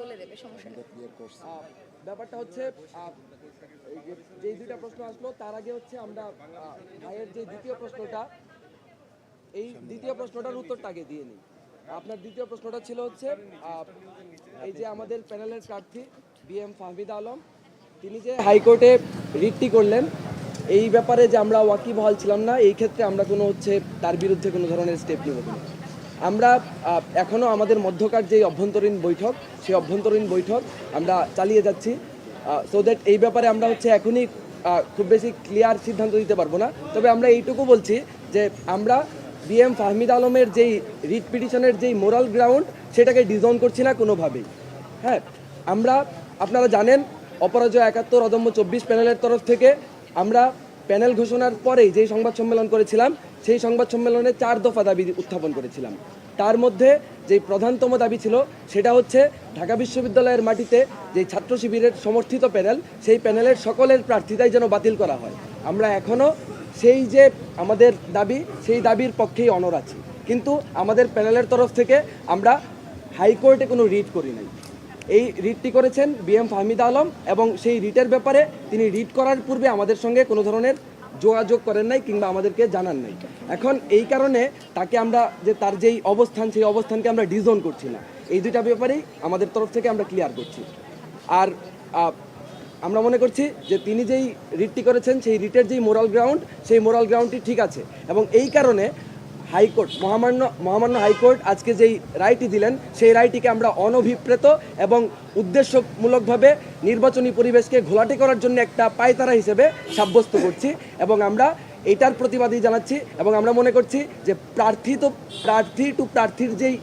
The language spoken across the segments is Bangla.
বলে দেবে সমস্যা ব্যাপারটা হচ্ছে যে যেই দুইটা প্রশ্ন আসলো তার আগে হচ্ছে আমরা ভাইয়ের যে দ্বিতীয় প্রশ্নটা এই দ্বিতীয় প্রশ্নটার উত্তরটা আগে দিয়ে নিই। আপনার দ্বিতীয় প্রশ্নটা ছিল হচ্ছে এই যে আমাদের প্যানেলের প্রার্থী বি এম ফাহমিদ আলম তিনি যে হাইকোর্টে রিটটি করলেন এই ব্যাপারে যে আমরা ওয়াকিবহাল ছিলাম না এই ক্ষেত্রে আমরা কোনো হচ্ছে তার বিরুদ্ধে কোনো ধরনের স্টেপ নিব না আমরা এখনও আমাদের মধ্যকার যে অভ্যন্তরীণ বৈঠক, সেই অভ্যন্তরীণ বৈঠক আমরা চালিয়ে যাচ্ছি। সো দ্যাট এই ব্যাপারে আমরা হচ্ছে এখনই খুব বেশি ক্লিয়ার সিদ্ধান্ত দিতে পারব না। তবে আমরা এইটুকু বলছি যে আমরা বি এম ফাহমিদ আলমের যেই রিট পিটিশনের যেই মোরাল গ্রাউন্ড সেটাকে ডিজাউন করছি না কোনোভাবেই। হ্যাঁ আমরা, আপনারা জানেন, অপরাজয় একাত্তর অদম্য চব্বিশ প্যানেলের তরফ থেকে আমরা প্যানেল ঘোষণার পরেই যেই সংবাদ সম্মেলন করেছিলাম, সেই সংবাদ সম্মেলনে চার দফা দাবি উত্থাপন করেছিলাম। তার মধ্যে যে প্রধানতম দাবি ছিল, সেটা হচ্ছে ঢাকা বিশ্ববিদ্যালয়ের মাটিতে যে ছাত্র শিবিরের সমর্থিত প্যানেল, সেই প্যানেলের সকলের প্রার্থিতাই যেন বাতিল করা হয়। আমরা এখনও সেই যে আমাদের দাবি, সেই দাবির পক্ষেই অনর আছি। কিন্তু আমাদের প্যানেলের তরফ থেকে আমরা হাইকোর্টে কোনো রিট করি নাই। এই রিটটি করেছেন বি এম ফাহমিদ আলম এবং সেই রিটের ব্যাপারে তিনি রিট করার পূর্বে আমাদের সঙ্গে কোনো ধরনের যোগাযোগ করেন নাই কিংবা আমাদেরকে জানান নাই। এখন এই কারণে তাকে আমরা যে তার যেই অবস্থান, সেই অবস্থানকে আমরা ডিজন করছি না। এই দুইটা ব্যাপারেই আমাদের তরফ থেকে আমরা ক্লিয়ার করছি। আর আমরা মনে করছি যে তিনি যেই রিটটি করেছেন, সেই রিটের যেই মোরাল গ্রাউন্ড, সেই মোরাল গ্রাউন্ডটি ঠিক আছে। এবং এই কারণে হাইকোর্ট, মহামান্য মহামান্য হাইকোর্ট আজকে যেই রায়টি দিলেন, সেই রায়টিকে আমরা অনভিপ্রেত এবং উদ্দেশ্যমূলকভাবে নির্বাচনী পরিবেশকে ঘোলাটে করার জন্য একটা পায়তারা হিসেবে সাব্যস্ত করছি এবং আমরা এটার প্রতিবাদই জানাচ্ছি এবং আমরা মনে করছি যে প্রার্থী তো, প্রার্থী টু প্রার্থীর যেই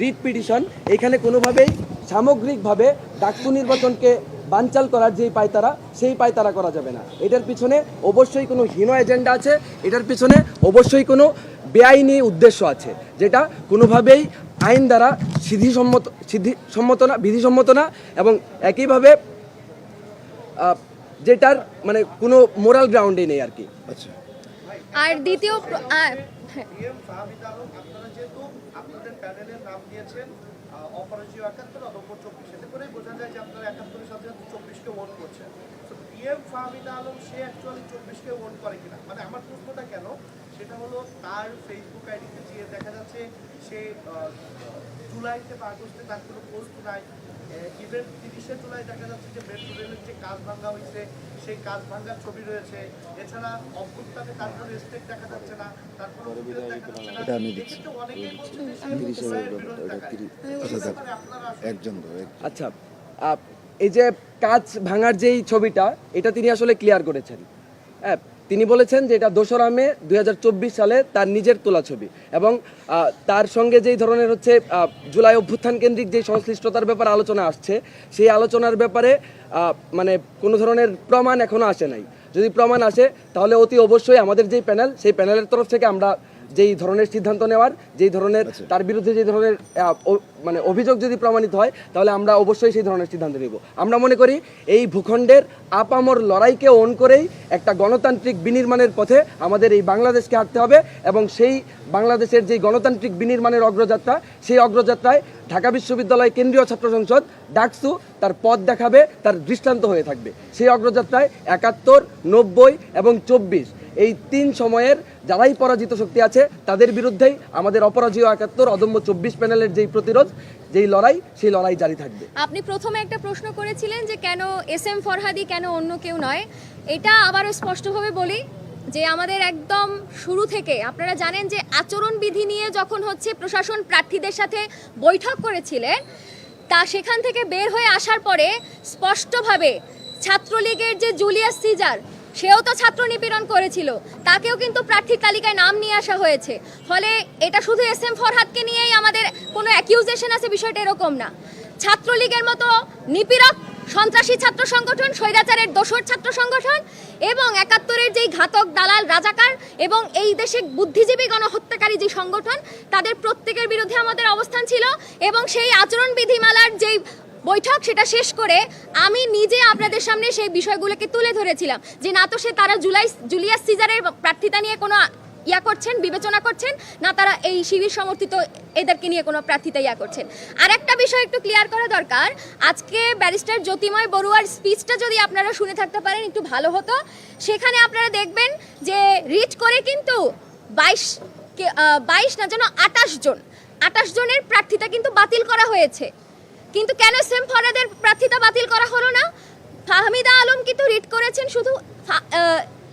রিট পিটিশন, এখানে কোনোভাবেই সামগ্রিকভাবে ডাকসু নির্বাচনকে বানচাল করার যেই পায়তারা, সেই পায়তারা করা যাবে না। এটার পিছনে অবশ্যই কোনো হীন এজেন্ডা আছে, এটার পিছনে অবশ্যই কোনো বেআইনি উদ্দেশ্য আছে যেটা কোনোভাবেই আইন দ্বারা সিদ্ধিসম্মত সিদ্ধিসম্মত না বিধিসম্মত না এবং একইভাবে যেটার মানে কোনো মোরাল গ্রাউন্ডে নেই আর কি। আচ্ছা। আর দ্বিতীয় হ্যাঁ পিএম ফাহমিদ আলম আপনারা যেহেতু আপনাদের প্যানেলের নাম দিয়েছেন আহ, একাত্তর অদম্য চব্বিশ এতে করেই বোঝা যায় যে আপনারা একাত্তরের সাথে চব্বিশকে করছেন। তো পিএম আলম সে অ্যাকচুয়ালি চব্বিশকে ভোট করে কিনা? মানে আমার প্রশ্নটা কেন? সেটা হলো তার ফেসবুক আইডিতে যে দেখা যাচ্ছে সে জুলাইতে বা আগস্টে তার কোনো পোস্ট নাই। ইভেন তিরিশে জুলাই দেখা যাচ্ছে যে মেট্রো রেলের যে কাজ ভাঙা হয়েছে সেই কাজ ভাঙার ছবি রয়েছে। এছাড়া অভ্যুত্থানে তার কোনো স্টেক দেখা যাচ্ছে না তার কোনো আচ্ছা একজন আচ্ছা এই যে কাজ ভাঙার যেই ছবিটা, এটা তিনি আসলে ক্লিয়ার করেছেন। হ্যাঁ তিনি বলেছেন যে এটা দোসরা মে দু হাজার চব্বিশ সালে তার নিজের তোলা ছবি এবং তার সঙ্গে যেই ধরনের হচ্ছে জুলাই অভ্যুত্থান কেন্দ্রিক যে সংশ্লিষ্টতার ব্যাপারে আলোচনা আসছে, সেই আলোচনার ব্যাপারে মানে কোনো ধরনের প্রমাণ এখনও আসে নাই। যদি প্রমাণ আসে, তাহলে অতি অবশ্যই আমাদের যেই প্যানেল, সেই প্যানেলের তরফ থেকে আমরা যেই ধরনের সিদ্ধান্ত নেওয়ার যেই ধরনের তার বিরুদ্ধে যে ধরনের মানে অভিযোগ যদি প্রমাণিত হয় তাহলে আমরা অবশ্যই সেই ধরনের সিদ্ধান্ত নেব। আমরা মনে করি এই ভূখণ্ডের আপামর লড়াইকে অন করেই একটা গণতান্ত্রিক বিনির্মাণের পথে আমাদের এই বাংলাদেশকে হাঁটতে হবে এবং সেই বাংলাদেশের যেই গণতান্ত্রিক বিনির্মাণের অগ্রযাত্রা সেই অগ্রযাত্রায় ঢাকা বিশ্ববিদ্যালয় কেন্দ্রীয় ছাত্র সংসদ ডাকসু তার পথ দেখাবে তার দৃষ্টান্ত হয়ে থাকবে। সেই অগ্রযাত্রায় একাত্তর নব্বই এবং চব্বিশ এই তিন সময়ের যারাই পরাজিত শক্তি আছে, তাদের বিরুদ্ধেই আমাদের অপরাজয় একাত্তর অদম্য চব্বিশ প্যানেলের যেই প্রতিরোধ, যেই লড়াই, সেই লড়াই জারি থাকবে। আপনি প্রথমে একটা প্রশ্ন করেছিলেন যে কেন এস এম ফরহাদি কেন অন্য কেউ নয়? এটা আবারও স্পষ্টভাবে বলি যে আমাদের একদম শুরু থেকে আপনারা জানেন যে আচরণবিধি নিয়ে যখন হচ্ছে প্রশাসন প্রার্থীদের সাথে বৈঠক করেছিলেন, তা সেখান থেকে বের হয়ে আসার পরে স্পষ্টভাবে ছাত্রলীগের যে জুলিয়াস সিজার সেও তো ছাত্র নিপীড়ন করেছিল। তাকেও কিন্তু প্রার্থীর তালিকায় নাম নিয়ে আসা হয়েছে। ফলে এটা শুধু এস এম ফরহাদকে নিয়েই আমাদের কোনো অ্যাকিউজেশন আছে, বিষয়টা এরকম না। ছাত্রলীগের মতো নিপীড়ক সন্ত্রাসী ছাত্র সংগঠন, স্বৈরাচারের দোসর ছাত্র সংগঠন এবং একাত্তরের যেই ঘাতক দালাল রাজাকার এবং এই দেশে বুদ্ধিজীবী গণহত্যাকারী যে সংগঠন, তাদের প্রত্যেকের বিরুদ্ধে আমাদের অবস্থান ছিল এবং সেই আচরণ বিধিমালার যেই বৈঠক সেটা শেষ করে আমি নিজে আপনাদের সামনে সেই বিষয়গুলোকে তুলে ধরেছিলাম যে না তো সে তারা জুলাই জুলিয়াস সিজারের প্রার্থিতা নিয়ে কোনো ইয়া করছেন, বিবেচনা করছেন, না তারা এই শিবির সমর্থিত এদেরকে নিয়ে কোনো প্রার্থিতা ইয়া করছেন। আর একটা বিষয় একটু ক্লিয়ার করা দরকার, আজকে ব্যারিস্টার জ্যোতিময় বড়ুয়ার স্পিচটা যদি আপনারা শুনে থাকতে পারেন, একটু ভালো হতো। সেখানে আপনারা দেখবেন যে রিট করে কিন্তু বাইশ বাইশ না যেন আটাশ জন আটাশ জনের প্রার্থিতা কিন্তু বাতিল করা হয়েছে। কিন্তু কেন সেম ফরাদের প্রার্থিতা বাতিল করা হলো না? ফাহমিদা আলম কিন্তু রিট করেছেন শুধু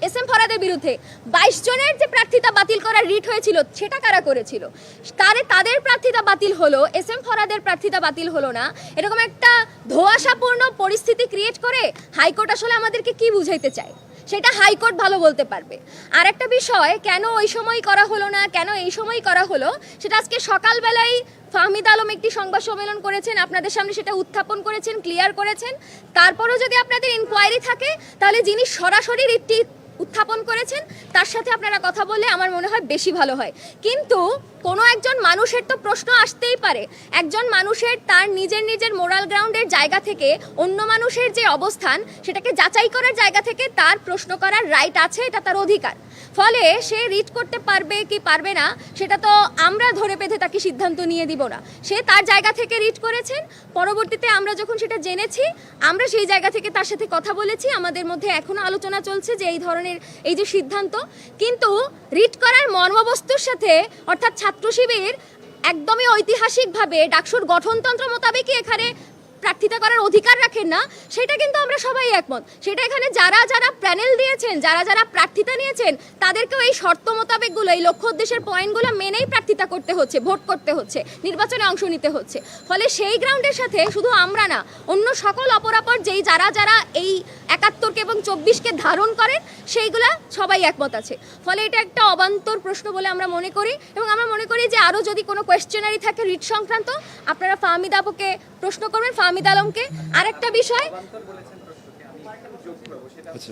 এস এম ফরাদের বিরুদ্ধে? বাইশ জনের যে প্রার্থিতা বাতিল করার রিট হয়েছিল, সেটা কারা করেছিল? তারে তাদের প্রার্থিতা বাতিল হলো, এস এম ফরাদের প্রার্থিতা বাতিল হলো না? এরকম একটা ধোঁয়াশাপূর্ণ পরিস্থিতি ক্রিয়েট করে হাইকোর্ট আসলে আমাদেরকে কি বুঝাইতে চায়? সেটা হাইকোর্ট ভালো বলতে পারবে। আর একটা বিষয়, কেন ওই সময় করা হলো না, কেন এই সময় করা হলো, সেটা আজকে সকালবেলায় ফাহমিদ আলম একটি সংবাদ সম্মেলন করেছেন, আপনাদের সামনে সেটা উত্থাপন করেছেন ক্লিয়ার করেছেন। তারপরও যদি আপনাদের ইনকোয়ারি থাকে, তাহলে যিনি সরাসরি রিটটি উত্থাপন করেছেন, তার সাথে আপনারা কথা বললে আমার মনে হয় বেশি ভালো হয়। কিন্তু কোনো একজন মানুষের তো প্রশ্ন আসতেই পারে। একজন মানুষের তার নিজের নিজের মোরাল গ্রাউন্ডের জায়গা থেকে অন্য মানুষের যে অবস্থান, সেটাকে যাচাই করার জায়গা থেকে তার প্রশ্ন করার রাইট আছে, এটা তার অধিকার। ফলে সে রিড করতে পারবে কি পারবে না, সেটা তো আমরা ধরে পেতে তাকে সিদ্ধান্ত নিয়ে দিব না। সে তার জায়গা থেকে রিড করেছেন, পরবর্তীতে আমরা যখন সেটা জেনেছি, আমরা সেই জায়গা থেকে তার সাথে কথা বলেছি, আমাদের মধ্যে এখনও আলোচনা চলছে যে এই ধরনের এই যে সিদ্ধান্ত। কিন্তু রিড করার মর্মবস্তুর সাথে অর্থাৎ ছাত্র শিবির একদমই ঐতিহাসিকভাবে ডাকসুর গঠনতন্ত্র মোতাবেকই এখানে প্রার্থিতা করার অধিকার রাখেন না, সেটা কিন্তু আমরা সবাই একমত। সেটা এখানে যারা যারা প্যানেল দিয়েছেন, যারা যারা প্রার্থিতা নিয়েছেন, তাদেরকেও এই শর্ত মোতাবেকগুলো, এই লক্ষ্য উদ্দেশ্যের পয়েন্টগুলো মেনেই প্রার্থিতা করতে হচ্ছে, ভোট করতে হচ্ছে, নির্বাচনে অংশ নিতে হচ্ছে। ফলে সেই গ্রাউন্ডের সাথে শুধু আমরা না, অন্য সকল অপরাপর যেই যারা যারা এই একাত্তরকে এবং চব্বিশকে ধারণ করেন, সেইগুলা সবাই একমত আছে। ফলে এটা একটা অবান্তর প্রশ্ন বলে আমরা মনে করি এবং আমরা মনে করি যে আরও যদি কোনো কোয়েশ্চেনারি থাকে, রিট সংক্রান্ত, আপনারা ফাহমিদ আপুকে প্রশ্ন করবেন ফাহমিদ আলমকে। আরেকটা বিষয়। বলেছেন প্রশ্নকে আমি একটু যোগ করব সেটা হচ্ছে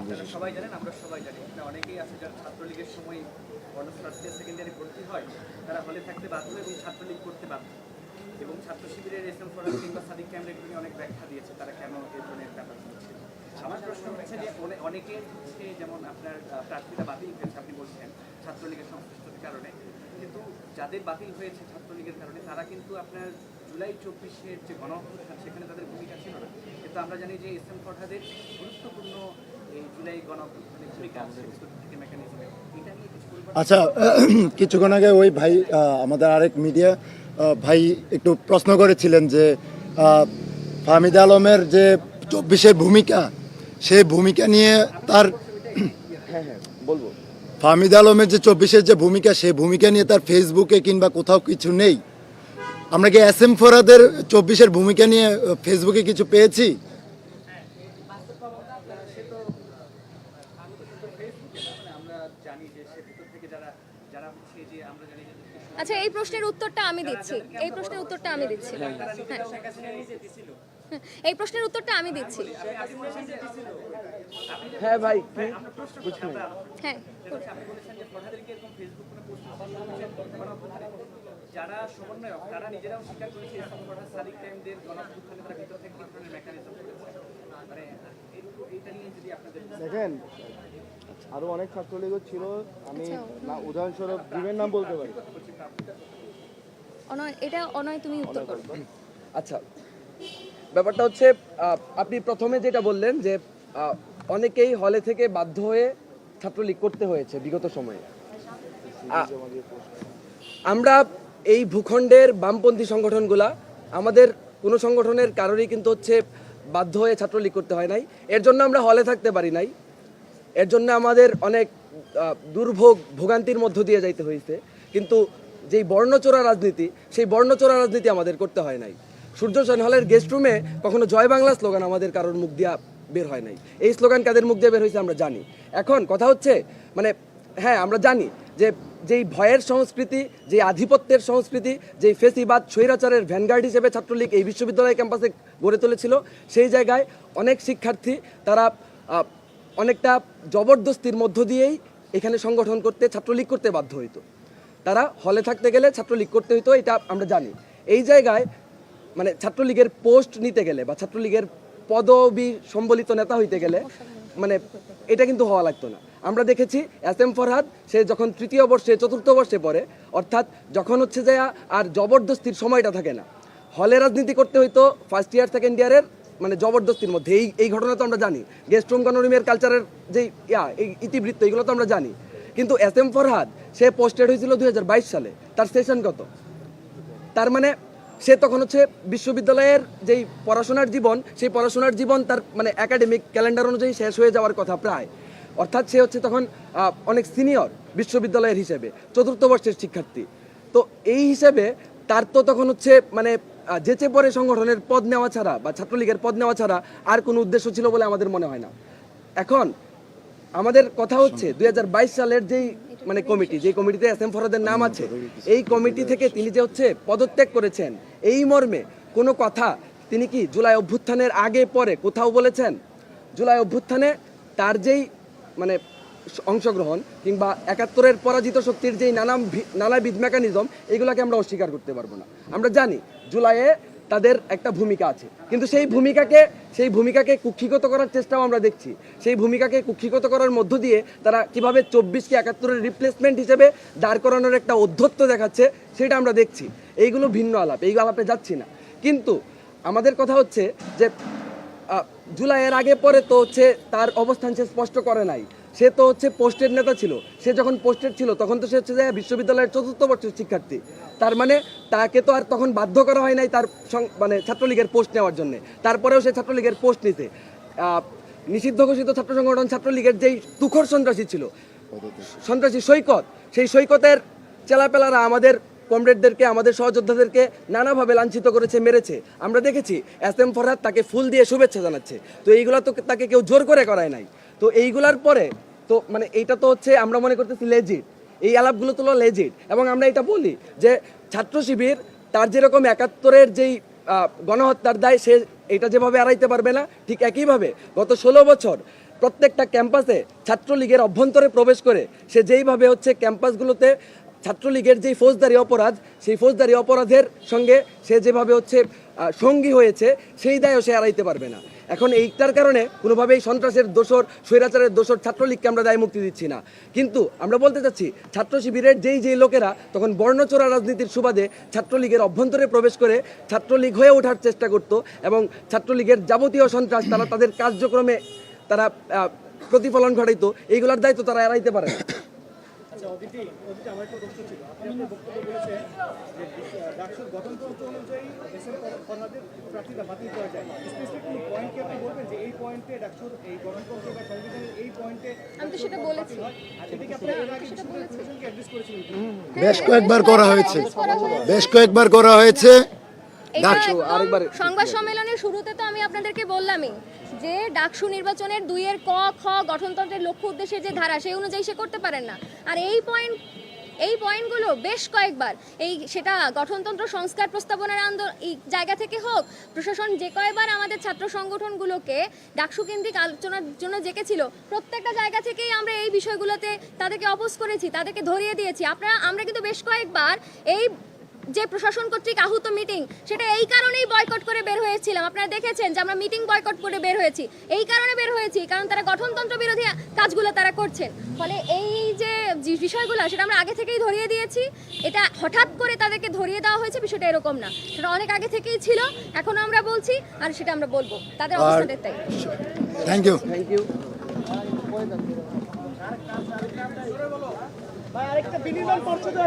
আপনারা সবাই জানেন আমরা সবাই জানি। না অনেকেই আছে যারা ছাত্রলীগের সময় অনার্স ফার্স্ট ইয়ার সেকেন্ড ভর্তি হয় তারা হলে থাকতে বাধ্য এবং ছাত্রলীগ করতে বাধ্য। এবং ছাত্র শিবিরের এস এম ফরাজ কিংবা সাদিক ক্যামেরা এগুলো অনেক ব্যাখ্যা দিয়েছে তারা কেন এই ধরনের ব্যাপার করছে। আমার প্রশ্ন হচ্ছে যে অনে- হচ্ছে যেমন আপনার প্রার্থীরা বাতিল হয়েছে আপনি বলছেন ছাত্রলীগের সংশ্লিষ্টতার কারণে। কিন্তু যাদের বাতিল হয়েছে ছাত্রলীগের কারণে তারা কিন্তু আপনার জুলাই চব্বিশের যে গণঅভ্যুত্থান সেখানে তাদের ভূমিকা ছিল না। কিন্তু আমরা জানি যে এস এম ফরহাদের গুরুত্বপূর্ণ এই জুলাই গণঅভ্যুত্থানের ভূমিকা আছে। মেকানিজমে এটা নিয়ে কিছু আচ্ছা কিছুক্ষণ আগে ওই ভাই আমাদের আরেক মিডিয়া ভাই একটু প্রশ্ন করেছিলেন যে ফাহমিদ আলমের যে চব্বিশের ভূমিকা সেই ভূমিকা নিয়ে তার হ্যাঁ হ্যাঁ বলব। ফাহমিদ আলমের যে চব্বিশের যে ভূমিকা সেই ভূমিকা নিয়ে তার ফেসবুকে কিংবা কোথাও কিছু নেই। আমরা কি এস এম ফোরাদের চব্বিশের ভূমিকা নিয়ে ফেসবুকে কিছু পেয়েছি? আমরা জানি যে সে ভিতর থেকে যারা যারা হচ্ছে যে আমরা জানি যে আচ্ছা এই প্রশ্নের উত্তরটা আমি দিচ্ছি। এই প্রশ্নের উত্তরটা আমি দিচ্ছি। হ্যাঁ। হ্যাঁ, এই প্রশ্নের উত্তরটা আমি দিচ্ছি। হ্যাঁ ভাই হ্যাঁ। যারা সমন্বয়ক তারা নিজেরাও স্বীকার করেছে এরকম ফরহাদ সাদিক টাইমদের গণঅভ্যুত্থানে তারা ভিতর থেকে এই ধরনের মেকানিজম করেছে। মানে এইটা নিয়ে যদি আপনাদের দেখেন আরও অনেক ছাত্রলীগও ছিল আমি আচ্ছা। না উদাহরণস্বরূপ ডিমের নাম বলতে পারি। অনয় এটা অনয় তুমি উত্তর করো। আচ্ছা ব্যাপারটা হচ্ছে আপনি প্রথমে যেটা বললেন যে অনেকেই হলে থেকে বাধ্য হয়ে ছাত্রলীগ করতে হয়েছে বিগত সময়ে। আমরা এই ভূখণ্ডের বামপন্থী সংগঠনগুলা, আমাদের কোনো সংগঠনের কারোরই কিন্তু হচ্ছে বাধ্য হয়ে ছাত্রলীগ করতে হয় নাই। এর জন্য আমরা হলে থাকতে পারি নাই। এর জন্য আমাদের অনেক দুর্ভোগ ভোগান্তির মধ্য দিয়ে যাইতে হয়েছে কিন্তু যেই বর্ণচোরা রাজনীতি, সেই বর্ণচোরা রাজনীতি আমাদের করতে হয় নাই। সূর্য হলের গেস্ট রুমে কখনো জয় বাংলা স্লোগান আমাদের কারোর মুখ দিয়া বের হয় নাই। এই স্লোগান কাদের মুখ দিয়ে বের হয়েছে আমরা জানি। এখন কথা হচ্ছে মানে হ্যাঁ আমরা জানি। যে যেই ভয়ের সংস্কৃতি যে আধিপত্যের সংস্কৃতি, যেই ফেসিবাদ, স্বৈরাচারের ভ্যানগার্ড হিসেবে ছাত্রলীগ এই বিশ্ববিদ্যালয় ক্যাম্পাসে গড়ে তুলেছিল, সেই জায়গায় অনেক শিক্ষার্থী তারা অনেকটা জবরদস্তির মধ্য দিয়েই এখানে সংগঠন করতে, ছাত্রলীগ করতে বাধ্য হইতো। তারা হলে থাকতে গেলে ছাত্রলীগ করতে হইতো, এটা আমরা জানি। এই জায়গায় মানে ছাত্রলীগের পোস্ট নিতে গেলে বা ছাত্রলীগের পদবি সম্বলিত নেতা হইতে গেলে মানে এটা কিন্তু হওয়া লাগতো না। আমরা দেখেছি এস এম ফরহাদ, সে যখন তৃতীয় বর্ষে, চতুর্থ বর্ষে পড়ে, অর্থাৎ যখন হচ্ছে যে আর জবরদস্তির সময়টা থাকে না। হলে রাজনীতি করতে হইতো ফার্স্ট ইয়ার সেকেন্ড ইয়ারের মানে জবরদস্তির মধ্যে। এই এই ঘটনা তো আমরা জানি। গেস্ট রুম গণরিমের কালচারের যে ইয়া, এই ইতিবৃত্ত, এগুলো তো আমরা জানি। কিন্তু এস এম ফরহাদ, সে পোস্টেড হয়েছিল দু হাজার বাইশ সালে। তার সেশন কত? তার মানে সে তখন হচ্ছে বিশ্ববিদ্যালয়ের যেই পড়াশোনার জীবন, সেই পড়াশোনার জীবন তার মানে একাডেমিক ক্যালেন্ডার অনুযায়ী শেষ হয়ে যাওয়ার কথা প্রায়। অর্থাৎ সে হচ্ছে তখন অনেক সিনিয়র বিশ্ববিদ্যালয়ের হিসেবে, চতুর্থ বর্ষের শিক্ষার্থী। তো এই হিসেবে তার তো তখন হচ্ছে মানে যেচে পরে সংগঠনের পদ নেওয়া ছাড়া বা ছাত্রলীগের পদ নেওয়া ছাড়া আর কোনো উদ্দেশ্য ছিল বলে আমাদের মনে হয় না। এখন আমাদের কথা হচ্ছে দু হাজার বাইশ সালের যেই মানে কমিটি যে কমিটিতে এস এম ফরাদের নাম আছে, এই কমিটি থেকে তিনি যে হচ্ছে পদত্যাগ করেছেন, এই মর্মে কোনো কথা তিনি কি জুলাই অভ্যুত্থানের আগে পরে কোথাও বলেছেন? জুলাই অভ্যুত্থানে তার যেই মানে অংশগ্রহণ কিংবা একাত্তরের পরাজিত শক্তির যেই নানা নানাবিধ মেকানিজম এগুলোকে আমরা অস্বীকার করতে পারব না। আমরা জানি জুলাইয়ে তাদের একটা ভূমিকা আছে। কিন্তু সেই ভূমিকাকে সেই ভূমিকাকে কুক্ষিগত করার চেষ্টাও আমরা দেখছি। সেই ভূমিকাকে কুক্ষিগত করার মধ্য দিয়ে তারা কীভাবে চব্বিশকে একাত্তরের রিপ্লেসমেন্ট হিসেবে দাঁড় করানোর একটা অধ্যত্ত দেখাচ্ছে, সেটা আমরা দেখছি। এইগুলো ভিন্ন আলাপ, এই আলাপে যাচ্ছি না। কিন্তু আমাদের কথা হচ্ছে যে জুলাইয়ের আগে পরে তো হচ্ছে তার অবস্থান সে স্পষ্ট করে নাই। সে তো হচ্ছে পোস্টের নেতা ছিল। সে যখন পোস্টেড ছিল, তখন তো সে হচ্ছে যে বিশ্ববিদ্যালয়ের চতুর্থ বর্ষের শিক্ষার্থী। তার মানে তাকে তো আর তখন বাধ্য করা হয় নাই তার মানে ছাত্রলীগের পোস্ট নেওয়ার জন্য। তারপরেও সে ছাত্রলীগের পোস্ট নিতে নিষিদ্ধ ঘোষিত ছাত্র সংগঠন ছাত্রলীগের যেই তুখর সন্ত্রাসী ছিল, সন্ত্রাসী সৈকত, সেই সৈকতের চেলাপেলারা আমাদের কমরেডদেরকে, আমাদের সহযোদ্ধাদেরকে নানাভাবে লাঞ্ছিত করেছে, মেরেছে। আমরা দেখেছি, এস এম ফরহাদ তাকে ফুল দিয়ে শুভেচ্ছা জানাচ্ছে। তো এইগুলা তো তাকে কেউ জোর করে করায় নাই। তো এইগুলার পরে, তো মানে এইটা তো হচ্ছে, আমরা মনে করতেছি লেজিট এই আলাপগুলো তো লেজিট এবং আমরা এটা বলি যে, ছাত্র শিবির, তার যেরকম একাত্তরের যেই গণহত্যার দায়, সে এটা যেভাবে এড়াইতে পারবে না, ঠিক একইভাবে গত ষোলো বছর প্রত্যেকটা ক্যাম্পাসে ছাত্রলীগের অভ্যন্তরে প্রবেশ করে, সে যেইভাবে হচ্ছে ক্যাম্পাসগুলোতে ছাত্রলীগের যেই ফৌজদারি অপরাধ, সেই ফৌজদারি অপরাধের সঙ্গে সে যেভাবে হচ্ছে সঙ্গী হয়েছে, সেই দায়ও সে এড়াইতে পারবে না। এখন এইটার কারণে কোনোভাবেই সন্ত্রাসের দোষর, স্বৈরাচারের দোষর ছাত্রলীগকে আমরা দায় মুক্তি দিচ্ছি না। কিন্তু আমরা বলতে চাচ্ছি, ছাত্র শিবিরের যেই যেই লোকেরা, তখন বর্ণচোরা রাজনীতির সুবাদে ছাত্রলীগের অভ্যন্তরে প্রবেশ করে ছাত্রলীগ হয়ে ওঠার চেষ্টা করত এবং ছাত্রলীগের যাবতীয় সন্ত্রাস তারা তাদের কার্যক্রমে তারা প্রতিফলন ঘটাইতো, এইগুলোর দায়িত্ব তারা এড়াইতে পারে না। আচ্ছা অদিতি অদিতি আমার একটা প্রশ্ন ছিল। আপনি আপনার বক্তব্য বলেছেন যে ডাকসুর গঠনতন্ত্র অনুযায়ী এস এম ফরহাদের প্রার্থীতা বাতিল করা যায়। স্পেসিফিক কোনো পয়েন্ট কি আপনি বলবেন যে এই পয়েন্টে ডাকসুর এই গঠনতন্ত্র বা সংবিধানের এই পয়েন্টে আমি তো সেটা বলেছি। আর এদিকে আপনি এর আগে কিছু কমিশনকে অ্যাড্রেস করেছিলেন? বেশ কয়েকবার করা হয়েছে। বেশ কয়েকবার করা হয়েছে। সংবাদ সম্মেলনের শুরুতে তো আমি আপনাদেরকে বললামই যে ডাকসু নির্বাচনের দুইয়ের ক খ গঠনতন্ত্রের লক্ষ্য উদ্দেশ্যে যে ধারা সেই অনুযায়ী সে করতে পারেন না। আর এই পয়েন্ট এই পয়েন্টগুলো বেশ কয়েকবার এই সেটা গঠনতন্ত্র সংস্কার প্রস্তাবনার আন্দোলন এই জায়গা থেকে হোক প্রশাসন যে কয়বার আমাদের ছাত্র সংগঠনগুলোকে ডাকসু কেন্দ্রিক আলোচনার জন্য জেকেছিল প্রত্যেকটা জায়গা থেকেই আমরা এই বিষয়গুলোতে তাদেরকে অপোজ করেছি তাদেরকে ধরিয়ে দিয়েছি। আপনারা আমরা কিন্তু বেশ কয়েকবার এই যে প্রশাসন কর্তৃক আহত মিটিং সেটা এই কারণেই বয়কট করে বের হয়েছিলাম। আপনারা দেখেছেন যে আমরা মিটিং বয়কট করে বের হয়েছি। এই কারণে বের হয়েছি কারণ তারা গঠনতন্ত্র বিরোধী কাজগুলো তারা করছেন। ফলে এই যে বিষয়গুলো সেটা আমরা আগে থেকেই ধরিয়ে দিয়েছি। এটা হঠাৎ করে তাদেরকে ধরিয়ে দেওয়া হয়েছে বিষয়টা এরকম না। সেটা অনেক আগে থেকেই ছিল এখনও আমরা বলছি আর সেটা আমরা বলব। তাদের অবস্থানের তাই। থ্যাংক ইউ থ্যাংক ইউ আরেকটা বিনির্মাণ পর্ষদের